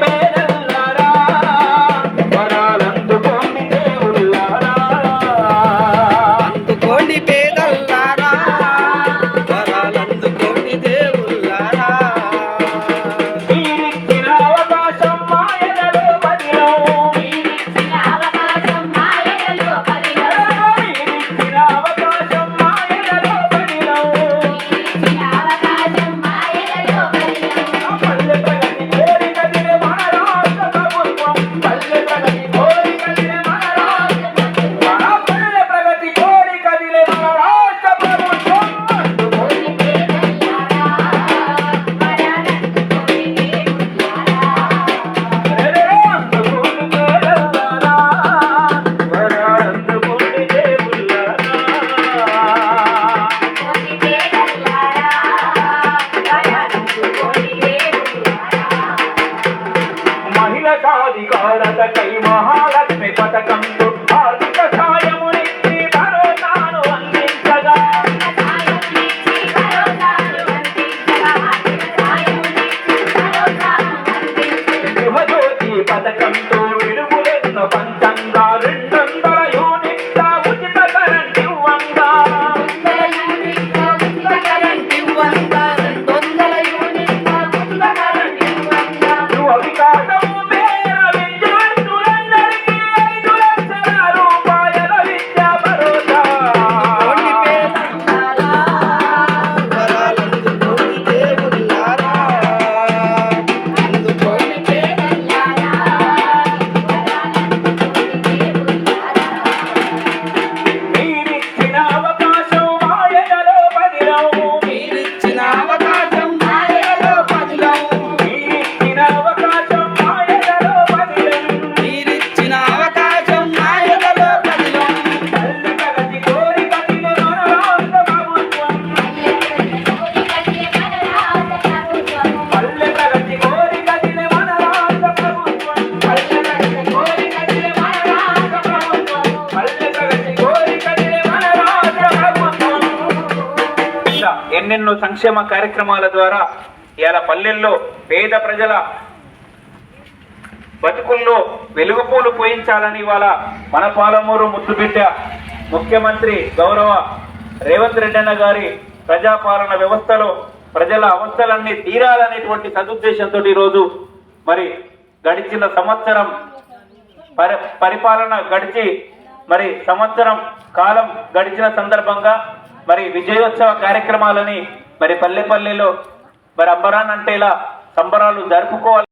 baby. Bharat कई महालक्ष्मी पटकम ఎన్నెన్నో సంక్షేమ కార్యక్రమాల ద్వారా ఇలా పల్లెల్లో పేద ప్రజల బతుకుల్లో వెలుగుపూలు పోయించాలని ఇవాళ మన పాలమూరు ముద్దుబిడ్డ ముఖ్యమంత్రి గౌరవ రేవంత్ రెడ్డన్న గారి ప్రజాపాలన వ్యవస్థలో ప్రజల అవస్థలన్నీ తీరాలనేటువంటి సదుద్దేశంతో ఈరోజు మరి గడిచిన సంవత్సరం పరిపాలన గడిచి మరి సంవత్సరం కాలం గడిచిన సందర్భంగా మరి విజయోత్సవ కార్యక్రమాలని మరి పల్లెపల్లెలో మరి అంబరాన్ అంటేలా సంబరాలు జరుపుకోవాలి.